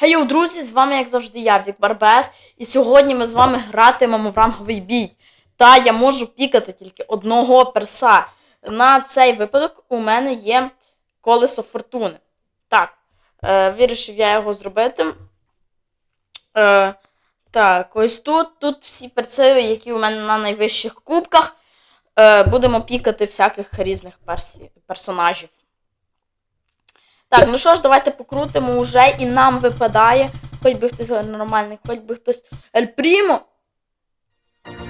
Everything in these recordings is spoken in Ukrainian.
Хейо, друзі, з вами, як завжди, я, Вік Барбес, і сьогодні ми з вами гратимемо в ранговий бій. Та я можу пікати тільки одного перса. На цей випадок у мене є колесо фортуни. Так, е, вирішив я його зробити. Е, так, ось тут. Тут всі перси, які у мене на найвищих кубках. Е, будемо пікати всяких різних персі, персонажів. Так, ну що ж, давайте покрутимо уже, і нам випадає. Хоч би хтось нормальний, хоч би хтось. Ель Прімо.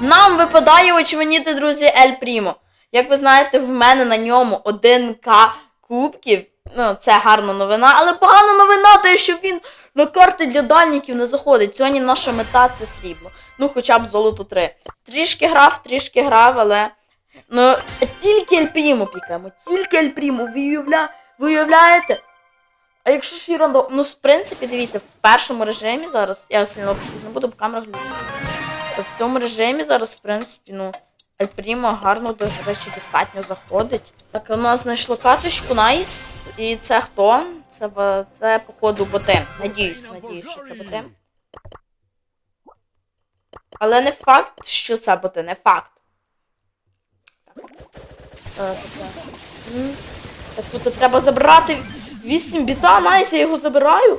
Нам випадає очманіти, друзі, Ель Прімо. Як ви знаєте, в мене на ньому 1К кубків. Ну, це гарна новина, але погана новина, те, що він на карти для дальників не заходить. Сьогодні наша мета це срібло. Ну, хоча б золото 3. Трішки грав, трішки грав, але. Ну, тільки Ель Прімо пікаємо, тільки Ель Прімо. Ви, уявля... ви уявляєте? А якщо ж рандом. Ну, в принципі, дивіться, в першому режимі зараз. Я сильно не буду, бо камера глючить. В цьому режимі зараз, в принципі, ну. Ель Прімо гарно, до речі, достатньо заходить. Так, у нас знайшло каточку, найс. І це хто? Це, це походу боти. Надіюсь, надіюсь, що це боти. Але не факт, що це боти, не факт. Так. Е, так, М. Так тут треба забрати 8 біта, найс, я його забираю.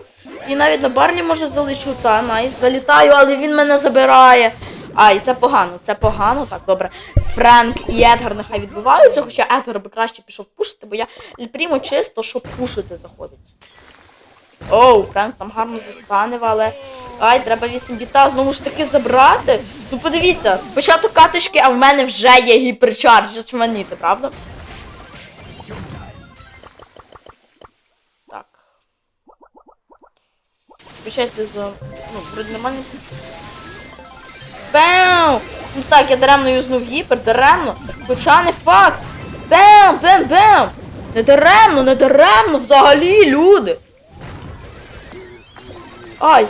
І навіть на барлі може залечу, та найс, залітаю, але він мене забирає. А, і це погано, це погано, так, добре. Френк і Едгар нехай відбуваються, хоча Едгар би краще пішов пушити, бо я Ельпрімо чисто, щоб пушити заходить. Оу, Френк там гарно застанив, але. Ай, треба 8 біта знову ж таки забрати. Ну подивіться, початок каточки, а в мене вже є гіперчарж, очманіти, правда? Вибачайте за. Ну, вроді нормально. Бем! Ну так, я даремно юзнув гіпер, даремно. Хоча факт. Бем! Бем! Бем! Не даремно, не даремно взагалі, люди. Ай!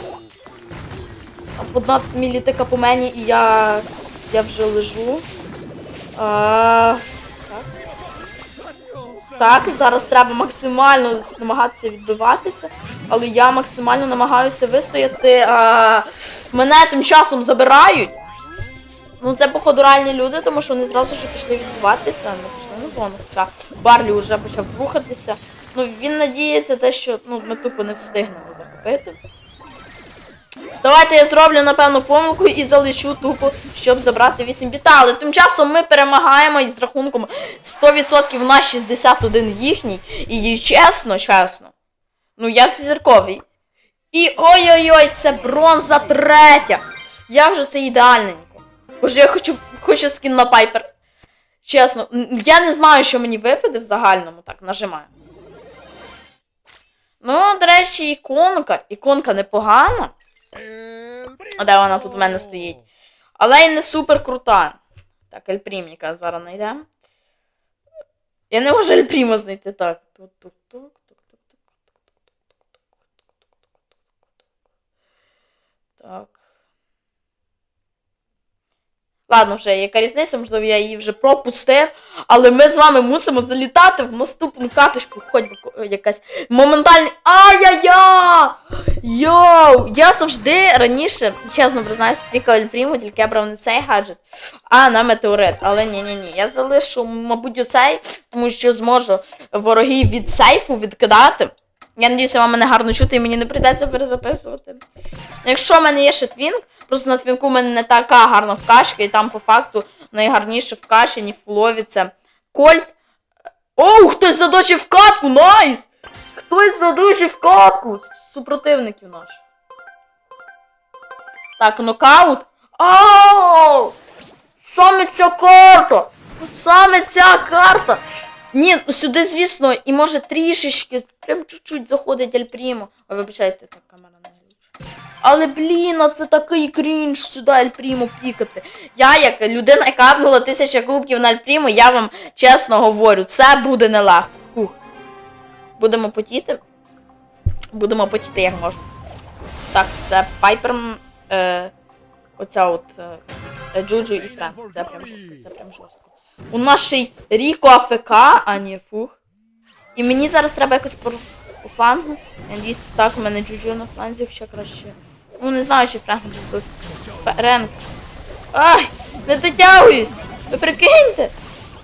Одна мілітика по мені і я. Я вже лежу. А, так. Так, зараз треба максимально намагатися відбиватися, але я максимально намагаюся вистояти. А, мене тим часом забирають. Ну, це, походу, реальні люди, тому що вони зразу ж пішли відбиватися, не пішли на зону. Хоча Барлі вже почав рухатися. Ну, він надіється те, що ну, ми тупо не встигнемо захопити. Давайте я зроблю, напевно, помилку і залечу тупо, щоб забрати 8 біта. Але тим часом ми перемагаємо із рахунком 100% на 61 їхній. І чесно, чесно. Ну, я зірковий. І ой-ой-ой, це бронза третя. Як же це ідеальненько. Боже, я хочу, хочу скін на пайпер. Чесно, я не знаю, що мені випаде в загальному, так, нажимаю. Ну, до речі, іконка. Іконка непогана. А де вона тут в мене стоїть? Але й не супер крута. Так, Ельпріміка зараз знайдемо. Я не можу Ельпріма знайти так. Так. Ладно, вже яка різниця, можливо, я її вже пропустив, але ми з вами мусимо залітати в наступну каточку, хоч би якась моментальний. Ай-яй-я! Йоу! Я завжди раніше, чесно признаюсь, пікав Ельпріму, тільки я брав не цей гаджет, а на метеорит. Але ні-ні-ні, я залишу, мабуть, оцей, тому що зможу ворогів від сейфу відкидати. Я надіюся, вам мене гарно чути і мені не прийдеться перезаписувати. Якщо в мене є ще твінк, просто на твінку в мене не така гарна вкачка, і там по факту найгарніше вкачані в фулові це Кольт. Оу, хтось задочив катку, найс! Хтось задочив катку! з Супротивників наш. Так, нокаут. Ау! Саме ця карта! Саме ця карта! Ні, ну сюди, звісно, і може трішечки, прям чуть-чуть заходить Альпрімо. Ой, вибачайте, так камера не глючить. Але блін, а це такий крінж сюди Альпрімо пікати. Я, як людина, яка апнула тисяча кубків на Альпрімо, я вам чесно говорю, це буде нелегко. Фух. Будемо потіти. Будемо потіти як можна. Так, це Пайпер. Е, оця от е, Джуджу і Френк. Це прям жорстко, це прям жорстко. У нас Ріко АФК, а ні, фух. І мені зараз треба якось пор... флангу. Я надіюсь, так, у мене Джуджу на фланзі ще краще. Ну, не знаю, чи Френк був Френк. Ай, не дотягуюсь! Ви прикиньте!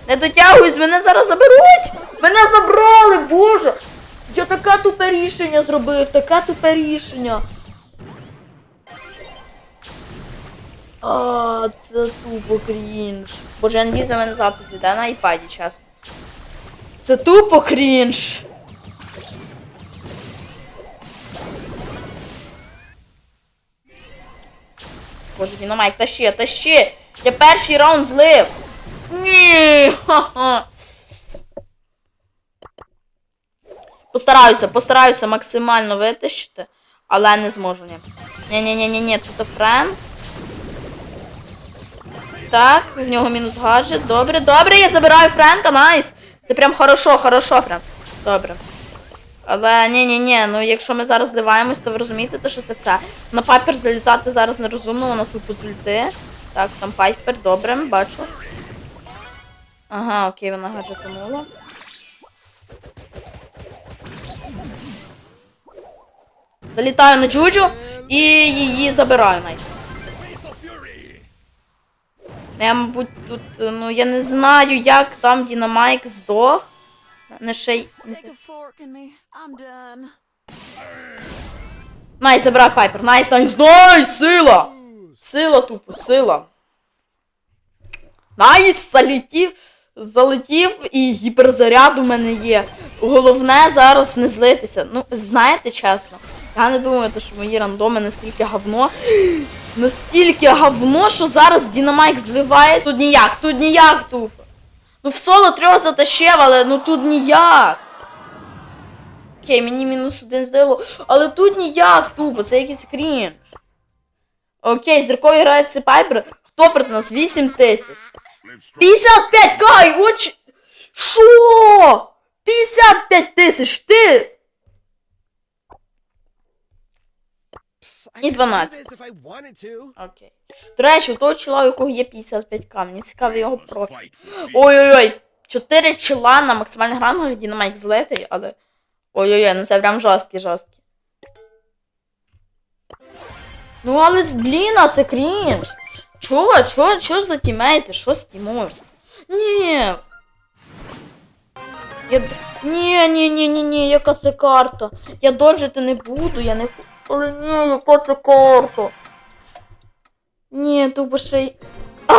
Не дотягуюсь, мене зараз заберуть! Мене забрали, боже! Я таке тупе рішення зробив, таке тупе рішення. А, це тупо крінж. Боже, я надіюсь, у мене запис іде на айпаді чесно. Це тупо крінж. Боже, Дінамайк, тащи, тащи! Я перший раунд злив! Ні! Постараюся, постараюся максимально витащити, але не зможу, ні. Ні-ні-ні-ні, тут Френ. Так, в нього мінус гаджет. Добре, добре, я забираю Френка, найс. Це прям хорошо, хорошо прям. Добре. Але ні, ні, ні, ну якщо ми зараз зливаємось, то ви розумієте, те, що це все. На папір залітати зараз нерозумно, вона тупо з ульти. Так, там пайпер, добре, бачу. Ага, окей, вона гаджетанула. Залітаю на Джуджу і її забираю навіть. Я, мабуть, тут, ну я не знаю, як там Дінамайк здох. Не ще й. Найс, забирай Пайпер. Найс, найс, найс, сила! Сила тупо, сила. Найс, залетів, залетів і гіперзаряд у мене є. Головне зараз не злитися. Ну, знаєте, чесно, я не думаю, що мої рандоми настільки говно. Настільки говно, що зараз Дінамайк зливає. Тут ніяк, тут ніяк тупо. Ну в соло трьох затащив, але ну тут ніяк. Окей, мені мінус один здало. Але тут ніяк тупо, це якийсь крінж. Окей, з Дракою грає Сипайпер. Хто проти нас? 8 тисяч. 55 кай! Оч... Шо? 55 тисяч, ти? І 12. this if I wanted to. Окей. До речі, у того чола, у якого є 55к, мені цікавий його профіль. Ой-ой-ой, 4 чола на максимальних рангах Дінамайк злитий, але. Ой-ой-ой, ну це прям жорсткі, жорсткі. Ну але блін, а це крінж. Чого? Чого? Чого за тімейти? Що з тімою? Ні. Я... Ні, ні, ні, ні, ні, яка це карта? Я доджити не буду, я не. Але ні, яка це карта? Ні, тупо ще й. А,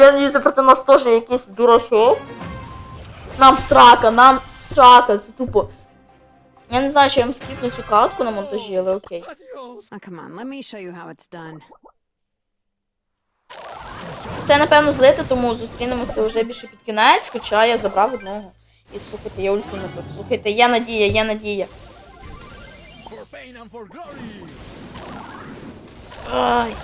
я не проти нас теж якийсь дурачок. Нам срака, нам срака, це тупо. Я не знаю, чи я вам скіпну цю картку на монтажі, але окей. Це, напевно, злити, тому зустрінемося вже більше під кінець, хоча я забрав одного. І слухайте, я ульту не буду. Слухайте, є надія, є надія. Pain and for glory! Ай.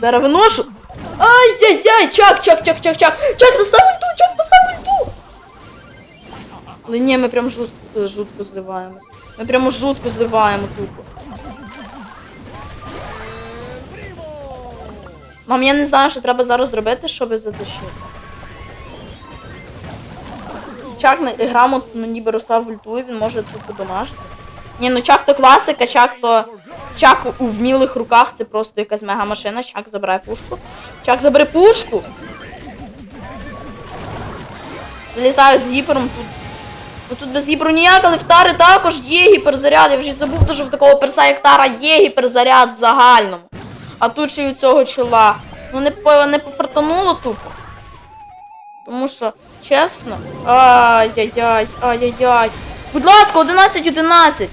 Зараз виношу. Ай-яй-яй, Чак, чак, чак, чак, чак! Чак, застав ульту! Чак, постав ульту! Але ні, ми прям жорстко, жутко зливаємось. Ми прямо жутко зливаємо тупо. Мам, я не знаю, що треба зараз зробити, щоб затащити. Чак грамотно ніби розстав ульту, і він може тупо домажити. Ні, ну чак то класика, чак то. Чак у вмілих руках це просто якась мега машина. Чак забирає пушку. Чак забери пушку. Залітаю з гіпером тут. Ну тут без гіперу ніяк, але в Тари також є гіперзаряд. Я вже забув, що в такого перса, як Тара, є гіперзаряд в загальному. А тут ще й у цього чола. Ну не, не пофартануло тупо. Тому що, чесно. Ай-яй-яй, ай-яй-яй. Будь ласка, 11-11.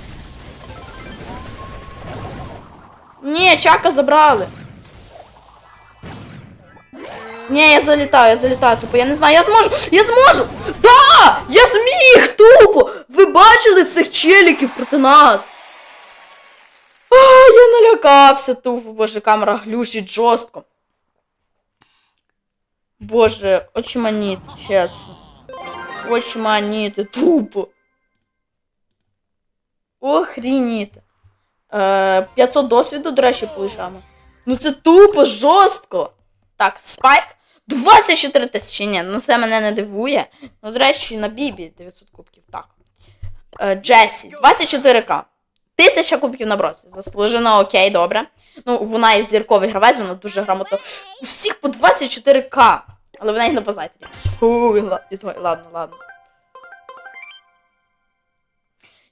Ні, чака забрали. Ні, я залітаю, я залітаю, тупо, я не знаю, я зможу! Я зможу! Да! Я зміг! Тупо! Ви бачили цих челіків проти нас? А, я тупо, боже, камера глючить жорстко. Боже, очманіти, чесно. Очманіти, тупо. Охрініти. Е, 500 досвіду, до речі, получаємо. Ну це тупо жорстко. Так, спайк. 24 тисячі. Ні, ну це мене не дивує. Ну, до речі, на Бібі 900 кубків. Так. Е, Джесі, 24к. Тисяча кубків на бросі. Заслужено, окей, добре. Ну, вона є зірковий гравець, вона дуже грамотно. У всіх по 24к. Але в неї не познайте. Фу, ла- ладно, ладно.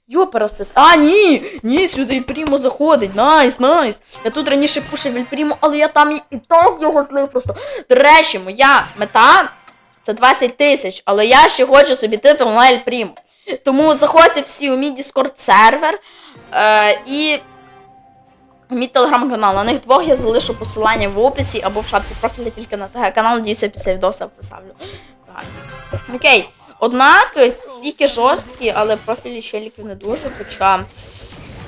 Йоперасет. А, ні! Ні, сюди Прімо заходить. Найс, найс. Я тут раніше пушив Ель Прімо, але я там і, так його злив просто. До речі, моя мета це 20 тисяч, але я ще хочу собі титул на Ель Прімо. Тому заходьте всі у мій Discord сервер е, і мій телеграм-канал. На них двох я залишу посилання в описі або в шапці профіля тільки на ТГ канал. Надіюся, після відоса поставлю. Так. Окей. Однак, піки жорсткі, але профілі челіків не дуже, хоча.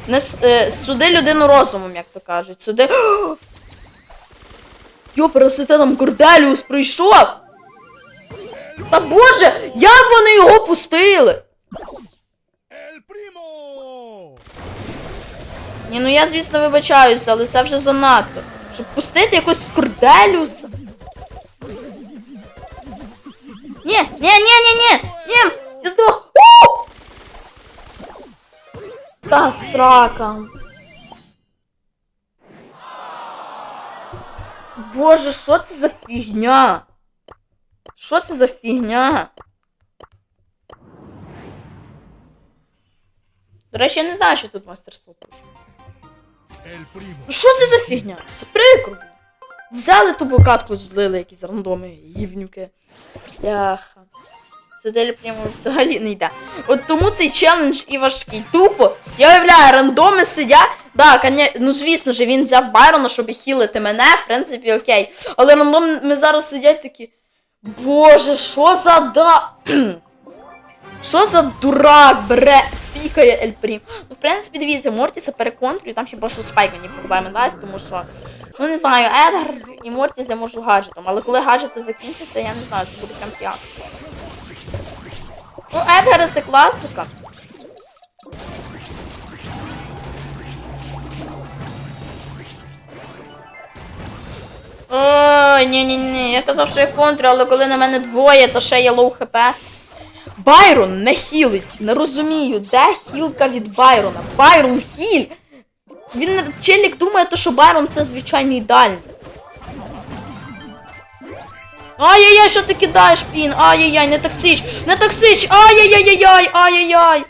Не е, суди людину розумом, як то кажуть. Суди. Йо, пересите там Корделіус прийшов! Та боже, як вони його пустили? El Primo! Ні, ну я, звісно, вибачаюся, але це вже занадто. Щоб пустити якогось Корделіуса. Ні, ні, ні, ні, ні, ні, я здох. Та срака. Боже, що це за фігня? Що це за фігня? До речі, я не знаю, що тут мастерство пише. Ну що це за фігня? Це прикро. Взяли ту покатку, злили якісь рандоми, гівнюки. Яха. Сиделі прямо взагалі не йде. От тому цей челендж і важкий. Тупо. Я уявляю, рандоми сидять. Да, коня... ну звісно ж, він взяв Байрона, щоб хілити мене, в принципі, окей. Але рандоми зараз сидять такі. Боже, що за да. Що за дурак бере, пікає Ель Прім? Ну, в принципі, дивіться, Мортіса переконтрюю, там хіба що спайк мені проблеми дасть, тому що, ну не знаю, Едгар і Мортіс я можу гаджетом, але коли гаджети закінчаться, я не знаю, це буде прям фіаско. Ну, Едгар це класика. Ой, ні, ні, ні. Я казав, що я контрю, але коли на мене двоє, то ще є лоу хп. Байрон не хілить. Не розумію, де хілка від Байрона? Байрон хіль. Він челік думає, то, що Байрон це звичайний дальний. Ай-яй-яй, що ти кидаєш, пін? Ай-яй-яй, не токсич! Не токсич! Ай-яй-яй-яй! Ай-яй-яй!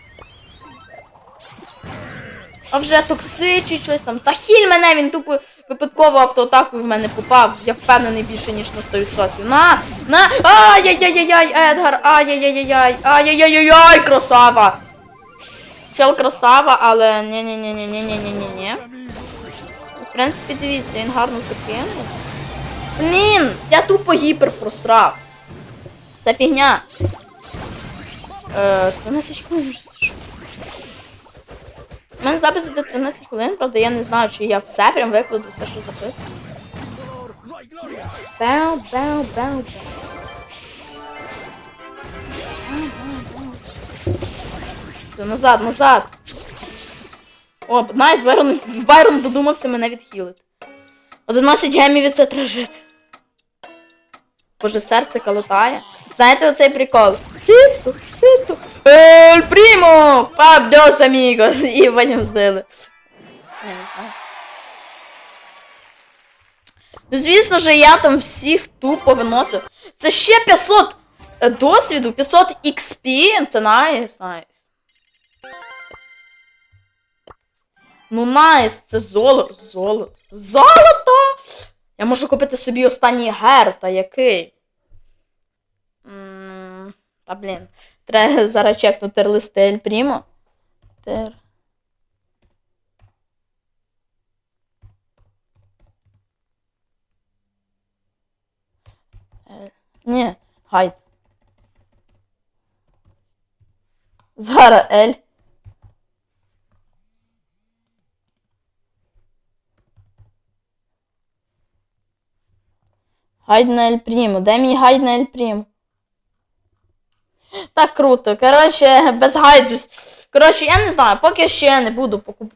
А вже токсичить щось там. Та хіль мене, він тупо випадково автоатакою в мене попав. Я впевнений більше, ніж на 100%. На! На! Ай-яй-яй-яй, Едгар! Ай-яй-яй-яй! Ай-яй-яй-яй, красава! Чел красава, але ні-ні-ні-ні-ні-ні-ні-ні-ні. В принципі, дивіться, він гарно закинув. Блін, я тупо гіпер просрав. Це фігня. Е, 13 хвилин вже. У мене запис іде 13 хвилин, правда, я не знаю, чи я все прям викладу все, що записую. Бау, бау, бау, бау. Все, назад, назад. О, найс, Байрон, Байрон додумався мене відхилити. 11 гемів і це треба. Боже, серце калатає. Знаєте оцей прикол? Прімо! Пап дос амігос! І ваню здали. Я не знаю. Ну, звісно ж, я там всіх тупо виносив. Це ще 500 е, досвіду, 500 XP. Це найс, найс. Ну найс, це золото. Золото. Золото! Я можу купити собі останній гер, та який? Та блін. Треба зараз чекнути листи Ель Прімо. Тер. Ні, гайд. Зараз Ель. Гайд на Ель Прімо. Де мій гайд на Ель Прімо? Так круто. Коротше, без гайду. Коротше, я не знаю, поки ще не буду покуп...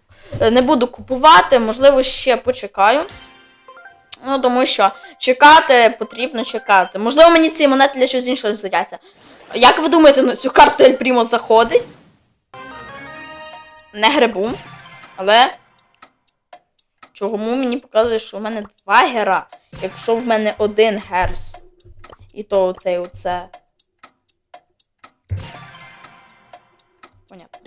не буду купувати, можливо, ще почекаю. Ну, тому що чекати потрібно чекати. Можливо, мені ці монети для щось іншого згодяться. Як ви думаєте, на цю карту Ель Прімо заходить? Не грибу. Але. Чому мені показує, що в мене два гера, якщо в мене один герс. І то оцей оце. Понятно.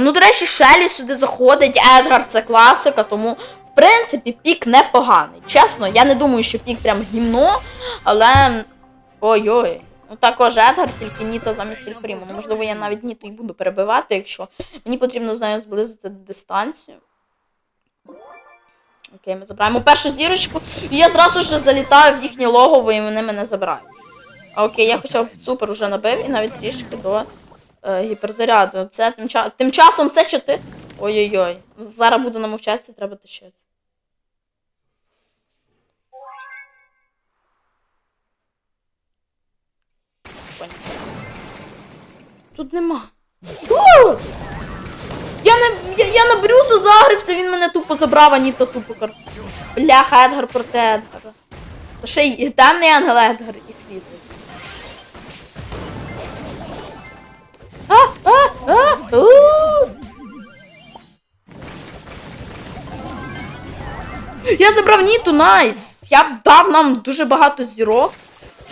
Ну, до речі, Шелі сюди заходить, Едгар це класика, тому, в принципі, пік непоганий. Чесно, я не думаю, що пік прям гімно, але. Ой-ой. Ну також Едгар, тільки Ніто замість Ельпріму. Ну, можливо, я навіть Ніто і буду перебивати, якщо мені потрібно з нею зблизити дистанцію. Окей, ми забираємо першу зірочку, і я зразу ж залітаю в їхнє логово, і вони мене забирають. А, Окей, я хоча б супер уже набив і навіть трішки до е, гіперзаряду. Це тим, тим часом це що ти. Ой-ой-ой. Зараз буду намовчатися, треба тащити. Тут нема. О! Я на, я, я на Брюса загрився, він мене тупо забрав, а ні то тупо кар. Бляха, Едгар проти Едгара. Ще й темний ангел Едгар і світлий. А, а, а, у. Я забрав Ніту, найс! Я б дав нам дуже багато зірок.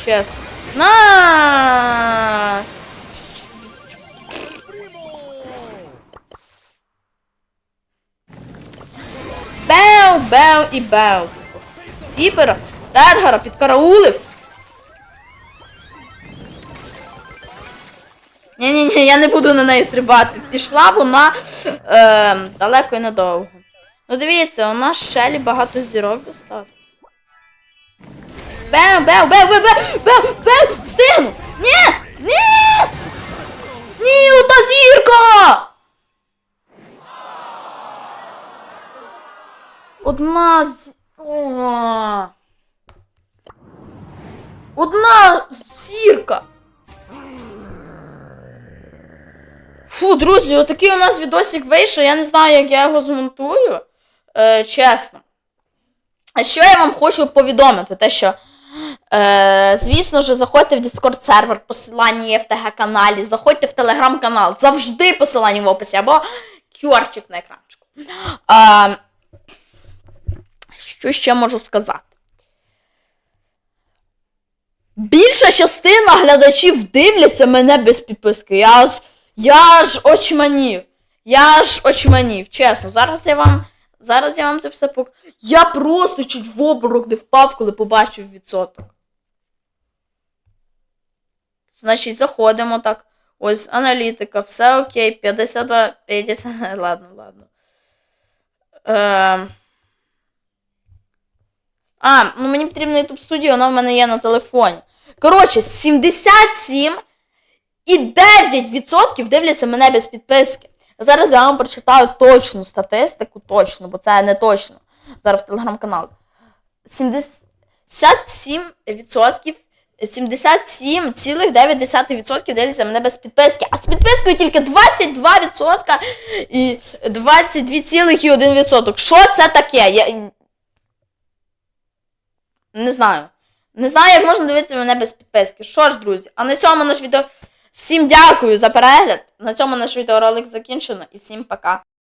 Чесно. На! Беу, беу і беу. Сіпера, Едгара підкараулив. Ні-ні-ні, я не буду на неї стрибати. Пішла вона е, далеко і недовго. Ну дивіться, у нас Шелі багато зірок достав. Беу, беу, беу, беу, беу, беу, беу, встигну! Ні! Ні! Ні, одна зірка! Одна з... О. Одна зірка! Фу, друзі, отакий у нас відосик вийшов. Я не знаю, як я його змонтую. Е, чесно. А що я вам хочу повідомити? Те, що, е, звісно ж, заходьте в Discord сервер, посилання є в ТГ каналі, заходьте в телеграм канал, завжди посилання в описі, або QR-чик на екранчику. Е, що ще можу сказати? Більша частина глядачів дивляться мене без підписки. Я ж, я ж очманів. Я ж очманів, чесно. Зараз я вам. Зараз я вам це все пок... Я просто чуть в обморок не впав, коли побачив відсоток. Значить, заходимо так. Ось аналітика, все окей, 52, 50. Ладно, ладно. Ем... А, ну мені потрібна YouTube студія, вона в мене є на телефоні. Коротше, 77 і 9% дивляться мене без підписки. Зараз я вам прочитаю точну статистику, точно, бо це не точно. Зараз в телеграм-канал. 77%, 77,9% дивляться мене без підписки, а з підпискою тільки 22% і 22,1%. Що це таке? Я... Не знаю. Не знаю, як можна дивитися мене без підписки. Що ж, друзі, а на цьому наш відео. Всім дякую за перегляд. На цьому наш відеоролик закінчено і всім пока.